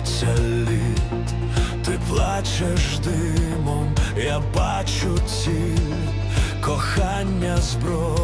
зветься лід, ти плачеш димом, я бачу ціль, кохання зброї.